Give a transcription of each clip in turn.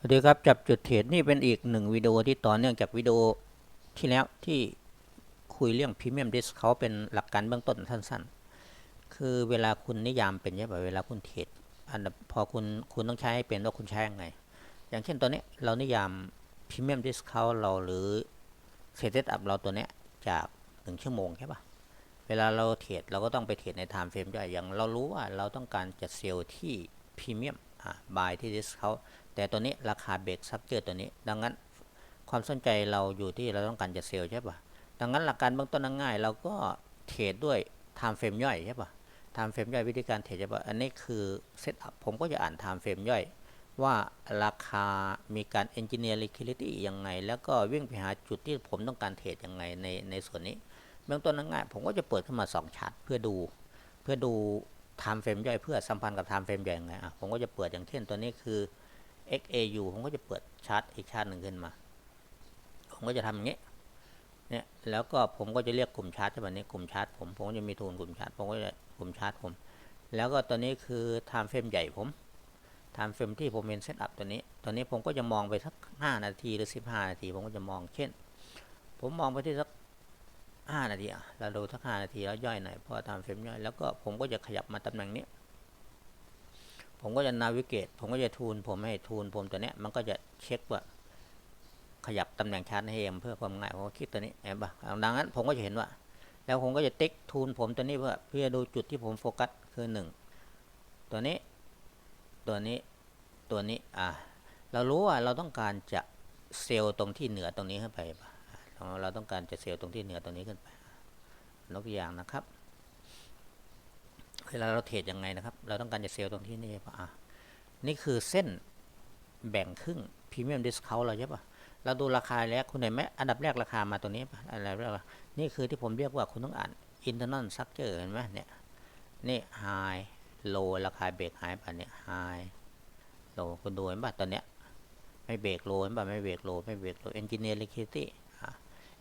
สวัสดีครับจับจุดเทรดนี่เป็นอีกหนึ่งวิดีโอที่ต่อเนื่องจากวิดีโอที่แล้วที่คุยเรื่องพรีเมียมดิสเขาเป็นหลักการเบื้องต้นสั้นๆ คือเวลาคุณนิยามเป็นใช่ป่ะเวลาคุณเทรดอันพอคุณคุณต้องใช้ให้เป็นว่าคุณใช้ยังไง อย่างเช่นตัวนี้เรานิยามพรีเมียมดิสเขาเราหรือเซตอัพเราตัวเนี้ยจากหนึ่งชั่วโมงใช่ป่ะเวลาเราเทรดเราก็ต้องไปเทรดในไทม์เฟรมย่อยอย่างเรารู้ว่าเราต้องการจะเซลล์ที่พรีเมียม บายที่ดิสเขาแต่ตัวนี้ราคาเบรกซับเจอร์ตัวนี้ ดังนั้นความสนใจเราอยู่ที่เราต้องการจะเซลล์ใช่ปะดังนั้นหลักการเบื้องต้นง่าย เราก็เทรดด้วยไทม์เฟรมย่อยใช่ปะไทม์เฟรมย่อยวิธีการเทรดใช่ปะอันนี้คือเซตอัพผมก็จะอ่านไทม์เฟรมย่อย ว่าราคามีการ engineer liquidity ยังไง แล้วก็วิ่งไปหาจุดที่ผมต้องการเทรดยังไงในในส่วนนี้ เบื้องต้นง่ายผมก็จะเปิดขึ้นมา2ชาร์ตเพื่อดู เพื่อดู ไทม์เฟรมย่อยเพื่อสัมพันธ์กับไทม์เฟรมย่อยยังไงอะผมก็จะเปิดอย่างเช่นตัวนี้คือ XAU ผมก็จะเปิดชาร์ตอีกชาร์ตหนึ่งขึ้นมา ผมก็จะทำอย่างนี้เนี่ยแล้วก็ผมก็จะเรียกกลุ่มชาร์ตแบบนี้กลุ่มชาร์ตผมผมก็จะมีทูนกลุ่มชาร์ตผมก็จะกลุ่มชาร์ตผม แล้วก็ตัวนี้คือ time frame ใหญ่ผม time frame ที่ผมเป็นเซตอัพตัวนี้ตัวนี้ผมก็จะมองไปสัก 5 นาทีหรือ 15 นาที ผมก็จะมองเช่น ผมมองไปที่สัก 5นาทีอะเราดูสัก5นาทีแล้วย่อยหน่อยเพราะ time frame ย่อยแล้วก็ผมก็จะขยับมาตำแหน่งนี้ ผมก็จะนาวิเกต ผมก็จะทูน ผมให้ทูน ผมตัวเนี้ยมันก็จะเช็คว่า ขยับตำแหน่งชาร์ตให้เองเพื่อความง่ายผมก็คลิกตัวนี้เห็นปะดังนั้นผมก็จะเห็นว่า แล้วผมก็จะติ๊กทูนผมตัวนี้เพื่อเพื่อดูจุดที่ผมโฟกัสคือหนึ่งตัวนี้ ตัวนี้ตัวนี้อ่าเรารู้ว่าเราต้องการจะเซลล์ตรงที่เหนือตรงนี้ขึ้นไปปะ เราต้องการจะเซลล์ตรงที่เหนือตรงนี้ขึ้นไปยกตัวอย่างนะครับ เวลาเราเทรดยังไงนะครับ เราต้องการจะเซลล์ตรงที่นี่ปะ่ะนี่คือเส้นแบ่งครึ่งพรีเมียมดิสคาวเราใช่ปะเราดูราคาแล้วคุณเห็นไหมอันดับแรกราคามาตรงนี้ปะอะไรแรกว่านี่คือที่ผมเรียกว่าคุณต้องอ่าน internal structure เห็นไหมเนี่ยนี่ high low ราคาเบรกหายไปเนี่ย high low คุณดูเห็นปะตอนเนี้ยไม่เบรกโลเห็นปะไม่เบรกโลไม่เบรกโล engineer liquidity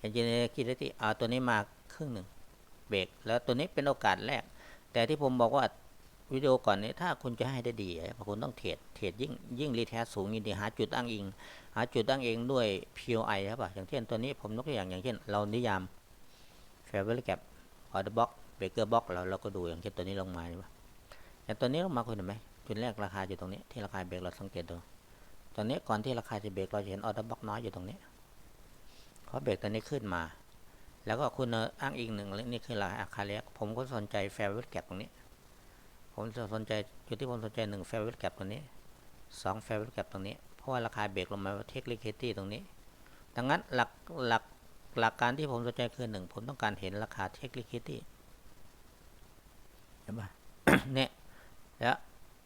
อะ engineer liquidity อ่าตัวนี้มาครึ่งหนึ่งเบรกแล้วตัวนี้เป็นโอกาสแรก แต่ที่ผมบอกว่าวิดีโอก่อนนี้ถ้าคุณจะให้ได้ดีคุณต้องเทรดเทรดยิ่งยิ่งรีแทสสูงยิ่งดีหาจุดอ้างอิง หาจุดอ้างอิงด้วย POI ครับป่ะอย่างเช่นตัวนี้ผมยกตัวอย่างอย่างเช่น เรานิยาม Fair Value Gap Order Box Breaker Box เราเราก็ดูอย่างเช่นตัวนี้ลงมาใช่ป่ะอย่างตัวนี้ลงมาคุณเห็นไหมจุดแรกราคาอยู่ตรงนี้ที่ราคาเบรกเราสังเกตดูตอนนี้ก่อนที่ราคาจะเบรกเราจะเห็น Order Box น้อยอยู่ตรงนี้ พอเบรกตัวนี้ขึ้นมา แล้วก็คุณอ้างอิงหนึ่งนี่คือราคาแรกผมก็สนใจ Fair Value Gap ตรงนี้ ผมจะสนใจจุดที่ผมสนใจหนึ่ง fair value gap ตรงนี้สอง fair value gap ตรงนี้ เพราะว่าราคาเบรกลงมาเทคลิ q u i d i t y ตรงนี้ ดังนั้นหลักหลักหลักการที่ผมสนใจคือหนึ่งผมต้องการเห็นราคาเทคลิ q u i d i t y เห็นปะเนี่ยแล้ว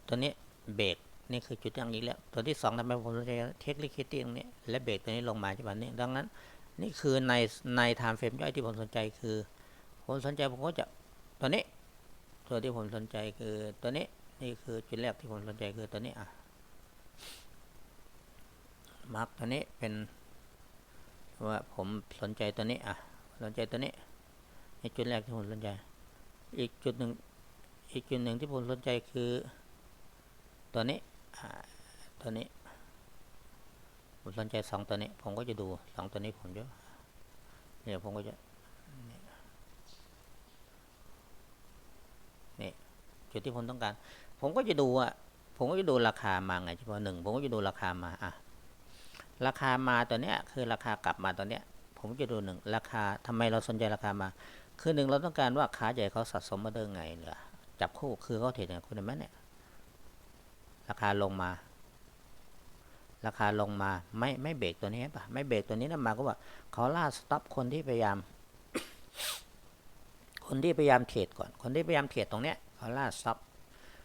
ตัวนี้เบรกนี่คือจุดอย่างนี้แล้ว ตัวที่สองทำไมผมสนใจเทคลิ q u i d i t y ตรงนี้ และเบรกตัวนี้ลงมาใช่ปะนี่ดังนั้น นี่คือในใน time frame ย่อยที่ผมสนใจคือ ผมสนใจผมก็จะตัวนี้ ตัวที่ผมสนใจคือตัวนี้นี่คือจุดแรกที่ผมสนใจคือตัวนี้อะมาร์กตัวนี้เป็นว่าผมสนใจตัวนี้อะสนใจตัวนี้นี่จุดแรกที่ผมสนใจ อีกจุดหนึ่งอีกจุดหนึ่งที่ผมสนใจคือตัวนี้อ่าตัวนี้ ผมสนใจสองตัวนี้ ผมก็จะดูสองตัวนี้ผมจะเนี่ยผมก็จะนี่จุดที่ผมต้องการ ผมก็จะดูว่าผมก็จะดูราคามาไงเฉพาะหนึ่งผมก็จะดูราคามาอะราคามาตัวเนี้ย คือราคากลับมาตัวเนี้ย ผมจะดูหนึ่งราคาทำไมเราสนใจราคามา คือหนึ่งเราต้องการว่าขาใหญ่เขาสะสมมาเดินไงเหรอจับคู่คือเขาเทรดอย่างคุณเห็นไหมเนี่ยราคาลงมา ราคาลงมาไม่ไม่เบรกตัวนี้ป่ะไม่เบรกตัวนี้นั่นมาก็ว่าเขาล่าสต็อปคนที่พยายาม คนที่พยายามเทรดก่อน คนที่พยายามเทรดตรงเนี้ยเขาล่าซับ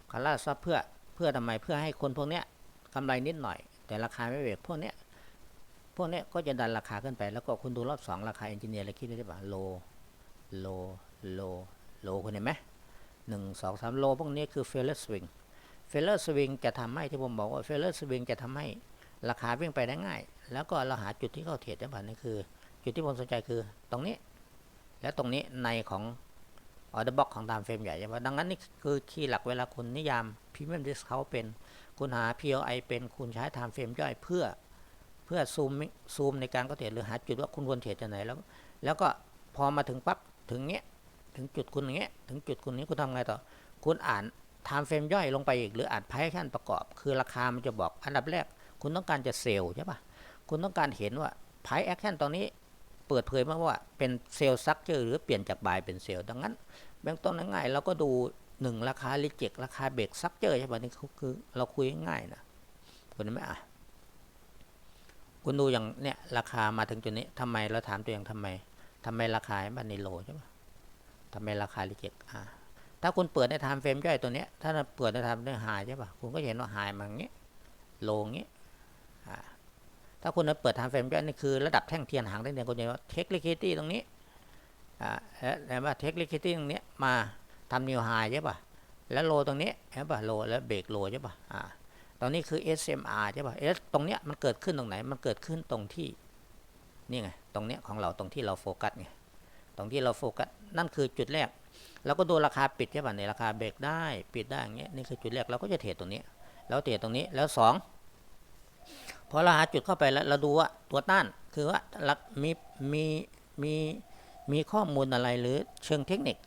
เขาล่าซับเพื่อเพื่อทำไมเพื่อให้คนพวกเนี้ยกำไรนิดหน่อย แต่ราคาไม่เบรกพวกเนี้ยพวกเนี้ยก็จะดันราคาขึ้นไป แล้วก็คุณดูรอบสองราคาเอนจิเนียร์เลยคิดได้ป่ะโล โล โล โลคุณเห็นไหมหนึ่งสองสามโลพวกนี้คือเฟลเลอร์สวิงเฟลเลอร์สวิงจะทำให้ที่ผมบอกว่าเฟลเลอร์สวิงจะทำให้ ราคาวิ่งไปได้ง่าย แล้วก็เราหาจุดที่เข้าเทรดได้ป่ะนี่คือ จุดที่ผมสนใจคือตรงนี้ และตรงนี้ในของออเดอร์บ็อกของตามเฟรมใหญ่ใช่ไหมดังนั้นนี่คือคีย์หลักเวลาคุณนิยามพ Premium Discount เป็น คุณหา PLI เป็นคุณใช้ Time Frame ย่อยเพื่อเพื่อซูมซูมในการก็เทรดหรือหาจุดว่าคุณควรเทรดจะไหนแล้ว แล้วก็พอมาถึงปั๊บถึงเงี้ยถึงจุดคุณอย่างเงี้ยถึงจุดคุณนี้คุณทำไงต่อ คุณอ่าน Time Frame ย่อยลงไปอีกหรืออ่านไพ่ขั้นประกอบ คือราคามันจะบอกอันดับแรก คุณต้องการจะเซลล์ใช่ปะคุณต้องการเห็นว่าไพ่แอคชั่นตรงนี้เปิดเผยมาว่าเป็นเซลล์ซักเจอหรือเปลี่ยนจากบายเป็นเซลล์ดังนั้นเบื้องต้นง่ายเราก็ดูหนึ่งราคาลิเจกราคาเบรกซักเจอใช่ปะนี่คือเราคุยง่ายนะคุณไหมอะคุณดูอย่างเนี้ยราคามาถึงจุดนี้ทำไมเราถามตัวเองทำไมทำไมราคามันในโลใช่ปะทำไมราคาลิเจกอะถ้าคุณเปิดในไทม์เฟรมย่อยตัวเนี้ยถ้าเราเปิดในไทม์เรื่อหายใช่ปะคุณก็เห็นว่าหายมาอย่างเงี้ยโลงเงี้ย ถ้าคุณเปิด time frame ย่อยนี่คือระดับแท่งเทียนหางแท่งเทียคุณจะเห็นว่า take liquidity ตรงนี้แล้วว่า take liquidity ตรงนี้มาทำ new high ใช่ป่ะ แล้วโลตรงนี้ใช่ป่ะโลแล้วเบรกโลใช่ป่ะอ่าตรงนี้คือ SMR ใช่ป่ะเอสตรงเนี้ยมันเกิดขึ้นตรงไหน มันเกิดขึ้นตรงที่นี่ไง ตรงเนี้ยของเราตรงที่เราโฟกัสไง ตรงที่เราโฟกัสนั่นคือจุดแรก เราก็ดูราคาปิดใช่ป่ะในราคาเบรกได้ ปิดได้อย่างเงี้ย นี่คือจุดแรกเราก็จะเทรดตรงนี้ แล้วเทรดตรงนี้ แล้วสอง พอเราหาจุดเข้าไปแล้วเราดูว่าตัวต้านคือว่าลักมีมีมีมีข้อมูลอะไรหรือเชิงเทคนิค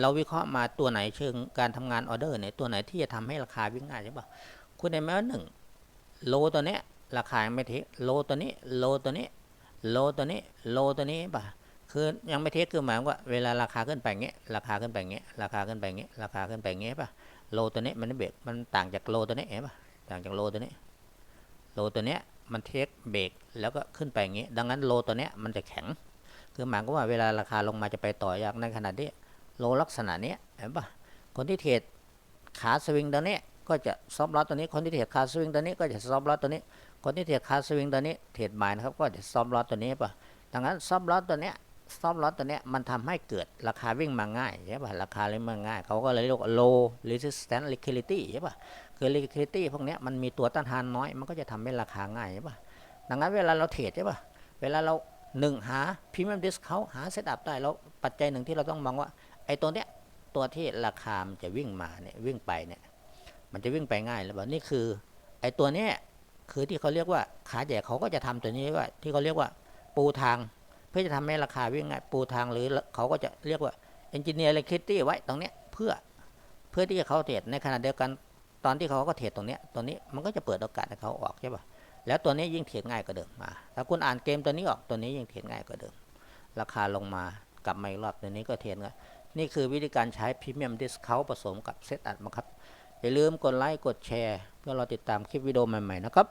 เราวิเคราะห์มาตัวไหนเชิงการทำงานออเดอร์เนี่ยตัวไหนที่จะทำให้ราคาวิ่งง่ายใช่ปะคุณเห็นไหมว่าหนึ่งโลตัวเนี้ยราคายังไม่เทคโลตัวนี้โลตัวนี้โลตัวนี้โลตัวนี้ปะคือยังไม่เทคคือหมายว่าเวลาราคาขึ้นไปเงี้ยราคาขึ้นไปเงี้ยราคาขึ้นไปเงี้ยราคาขึ้นไปเงี้ยปะโลตัวนี้มันเบรกมันต่างจากโลตัวนี้เห็นปะต่างจากโลตัวนี้ โลตัวเนี้ยมันเทคเบรกแล้วก็ขึ้นไปอย่างนี้ ดังนั้นโลตัวเนี้ยมันจะแข็ง คือหมายความว่าเวลาราคาลงมาจะไปต่อยากในขณะที่โลลักษณะเนี้ยเห็นปะคนที่เทรดขาสวิงตัวนี้ก็จะซอฟต์ลอตตัวนี้ คนที่เทรดขาสวิงตัวนี้ก็จะซอฟต์ลอตตัวนี้ คนที่เทรดขาสวิงตัวนี้เทรดบายนะครับก็จะซอฟต์ลอตตัวนี้ปะดังนั้นซอฟต์ลอตตัวเนี้ยซอฟต์ลอตตัวเนี้ยมันทำให้เกิดราคาวิ่งมาง่ายใช่ปะราคาวิ่งมาง่ายเขาก็เลยเรียกว่า low resistance liquidity ใช่ปะ คือ liquidity พวกนี้มันมีตัวต้านทานน้อย มันก็จะทำให้ราคาง่ายใช่ปะดังนั้นเวลาเราเทรดใช่ปะเวลาเราหนึ่งหา premium discount หา set up ได้แล้วปัจจัยหนึ่งที่เราต้องมองว่า ไอ้ตัวเนี้ยตัวที่ราคามันจะวิ่งมาเนี่ยวิ่งไปเนี่ยมันจะวิ่งไปง่ายหรือเปล่านี่คือ ไอ้ตัวเนี้ยคือที่เขาเรียกว่าขาใหญ่เขาก็จะทำตัวนี้ว่าที่เขาเรียกว่าปูทาง เพื่อจะทำให้ราคาวิ่งง่ายปูทางหรือเขาก็จะเรียกว่า engineer liquidity ไว้ตรงเนี้ยเพื่อเพื่อที่จะเขาเทรดในขณะเดียวกัน ตอนที่เขาก็เทรดตรงนี้ตัวนี้มันก็จะเปิดโอกาสให้เขาออกใช่ป่ะแล้วตัวนี้ยิ่งเทรดง่ายกว่าเดิมมาถ้าคุณอ่านเกมตัวนี้ออกตัวนี้ยิ่งเทรดง่ายกว่าเดิม ราคาลงมากลับมาอีกรอบตัวนี้ก็เทรดง่ายนี่คือวิธีการใช้พรีเมียมดิสคาผสมกับเซตอัดมาครับอย่าลืมกดไลค์กดแชร์ เพื่อเราติดตามคลิปวิดีโอใหม่ๆนะครับ